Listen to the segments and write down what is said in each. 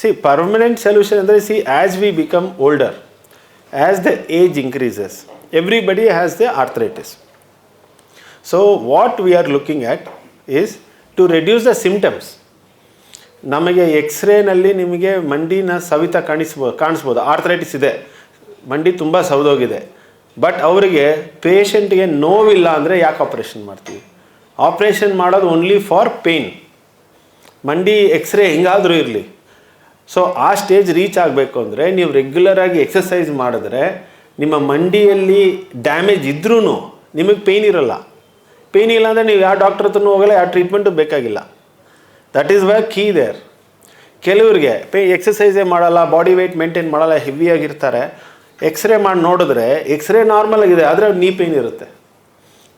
C permanent solution ಅಂದರೆ see as we become older as the age increases everybody has the arthritis so what we are looking at is to reduce the symptoms ನಮಗೆ ಎಕ್ಸ್ರೇನಲ್ಲಿ ನಿಮಗೆ ಮಂಡಿನ Savita ಕಾಣಿಸ್ಬೋದು ಕಾಣಿಸ್ಬೋದು. Arthritis ಇದೆ. ಮಂಡಿ ತುಂಬ ಸವಿದೋಗಿದೆ. But ಅವರಿಗೆ ಪೇಷಂಟ್ಗೆ ನೋವಿಲ್ಲ ಅಂದರೆ ಯಾಕೆ ಆಪ್ರೇಷನ್ ಮಾಡ್ತೀವಿ? ಆಪ್ರೇಷನ್ ಮಾಡೋದು ಓನ್ಲಿ ಫಾರ್ ಪೇಯ್ನ್ ಮಂಡಿ ಎಕ್ಸ್ರೇ ಹೆಂಗಾದರೂ ಇರಲಿ. ಸೊ ಆ ಸ್ಟೇಜ್ ರೀಚ್ ಆಗಬೇಕು ಅಂದರೆ ನೀವು ರೆಗ್ಯುಲರಾಗಿ ಎಕ್ಸಸೈಸ್ ಮಾಡಿದ್ರೆ ನಿಮ್ಮ ಮಂಡಿಯಲ್ಲಿ ಡ್ಯಾಮೇಜ್ ಇದ್ರೂ ನಿಮಗೆ ಪೇಯ್ನ್ ಇರಲ್ಲ. ಪೇಯ್ನ್ ಇಲ್ಲ ಅಂದರೆ ನೀವು ಯಾವ ಡಾಕ್ಟ್ರ್ ಹತ್ರನೂ ಹೋಗಲ್ಲ, ಯಾವ ಟ್ರೀಟ್ಮೆಂಟು ಬೇಕಾಗಿಲ್ಲ. That is why key there ಕೆಲವ್ರಿಗೆ ಪೇ ಎಕ್ಸಸೈಸೇ ಮಾಡಲ್ಲ ಬಾಡಿ ವೆಯ್ಟ್ ಮೇಂಟೈನ್ ಮಾಡಲ್ಲ ಹೆವಿಯಾಗಿರ್ತಾರೆ ಎಕ್ಸ್ರೇ ಮಾಡಿ ನೋಡಿದ್ರೆ ಎಕ್ಸ್ರೇ ನಾರ್ಮಲ್ ಆಗಿದೆ, ಆದರೆ ನೀ ಪೇಯ್ನ್ ಇರುತ್ತೆ.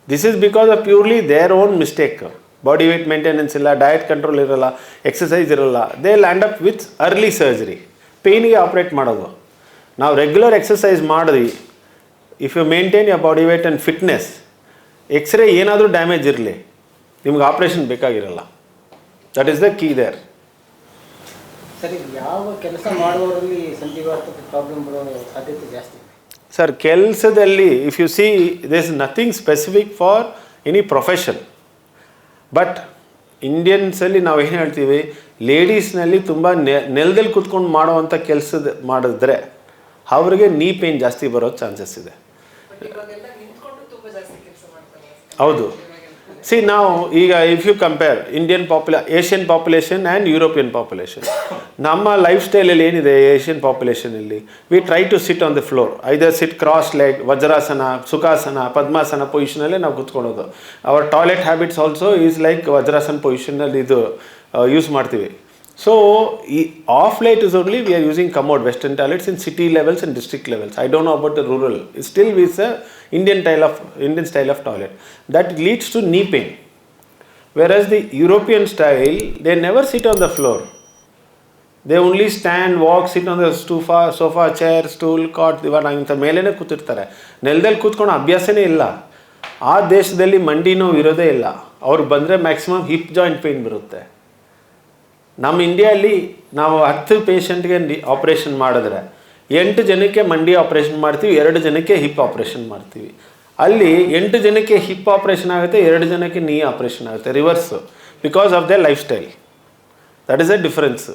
This is because of purely their own mistake body weight maintenance ಇಲ್ಲ ಡಯಟ್ ಕಂಟ್ರೋಲ್ ಇರಲ್ಲ ಎಕ್ಸಸೈಸ್ ಇರಲ್ಲ. They land up with early surgery ಪೇಯ್ನಿಗೆ operate ಮಾಡೋದು. ನಾವು ರೆಗ್ಯುಲರ್ ಎಕ್ಸಸೈಸ್ ಮಾಡಿದ್ವಿ. If you maintain your body weight and fitness X-ray ಏನಾದರೂ damage ಇರಲಿ. ನಿಮ್ಗೆ operation ಬೇಕಾಗಿರಲ್ಲ. That is the key there ಸರಿ ಯಾವ ಕೆಲಸ ಮಾಡುವವರಲ್ಲಿ ಸಂಧಿವಾತದ ಪ್ರಾಬ್ಲಮ್ ಬರೋ ಸಾಧ್ಯತೆ ಜಾಸ್ತಿ? ಸರ್ ಕೆಲಸದಲ್ಲಿ if you see this nothing specific for any profession but ಇಂಡಿಯನ್ಸಲ್ಲಿ ನಾವು ಏನು ಹೇಳ್ತೀವಿ ಲೇಡೀಸ್ನಲ್ಲಿ ತುಂಬ ನೆ ನೆಲದಲ್ಲಿ ಕೂತ್ಕೊಂಡು ಮಾಡುವಂಥ ಕೆಲಸದ ಮಾಡಿದ್ರೆ ಅವ್ರಿಗೆ ನೀ ಪೇನ್ ಜಾಸ್ತಿ ಬರೋ ಚಾನ್ಸಸ್ ಇದೆ. ಹೌದು. ಸಿ ನಾವು ಈಗ if you compare Indian population Asian population and European population ನಮ್ಮ ಲೈಫ್ ಸ್ಟೈಲಲ್ಲಿ ಏನಿದೆ Asian ಪಾಪ್ಯುಲೇಷನಲ್ಲಿ we try to sit on the floor either sit cross leg vajrasana sukhasana padmasana ಪೊಸಿಷನಲ್ಲೇ ನಾವು ಕೂತ್ಕೊಳ್ಳೋದು. Our toilet habits also is like vajrasana ಪೊಸಿಷನಲ್ಲಿ ಇದು use ಮಾಡ್ತೀವಿ. So ಈ of late is only we are using commode western toilets in city levels and district levels I don't know about the rural still with a Indian tile of Indian style of toilet that leads to knee pain whereas the European style, they never sit on the floor. They only stand, walk, sit on the sofa, sofa, chair, stool, cot, ಇವಾಗ ಇಂಥ ಮೇಲೇ ಕೂತಿರ್ತಾರೆ. ನೆಲದಲ್ಲಿ ಕೂತ್ಕೊಂಡು ಅಭ್ಯಾಸನೇ ಇಲ್ಲ. ಆ ದೇಶದಲ್ಲಿ ಮಂಡಿ ನೋವು ಇರೋದೇ ಇಲ್ಲ. ಅವ್ರು ಬಂದರೆ ಮ್ಯಾಕ್ಸಿಮಮ್ ಹಿಪ್ ಜಾಯಿಂಟ್ ಪೇಯ್ನ್ ಬರುತ್ತೆ. ನಮ್ಮ ಇಂಡಿಯಲ್ಲಿ ನಾವು ಹತ್ತು ಪೇಷಂಟ್ಗೆ ಆಪ್ರೇಷನ್ ಮಾಡಿದ್ರೆ ಎಂಟು ಜನಕ್ಕೆ ಮಂಡಿ ಆಪ್ರೇಷನ್ ಮಾಡ್ತೀವಿ, ಎರಡು ಜನಕ್ಕೆ ಹಿಪ್ ಆಪ್ರೇಷನ್ ಮಾಡ್ತೀವಿ. ಅಲ್ಲಿ ಎಂಟು ಜನಕ್ಕೆ ಹಿಪ್ ಆಪ್ರೇಷನ್ ಆಗುತ್ತೆ, ಎರಡು ಜನಕ್ಕೆ ನೀ ಆಪ್ರೇಷನ್ ಆಗುತ್ತೆ reverse because of the life style that is a difference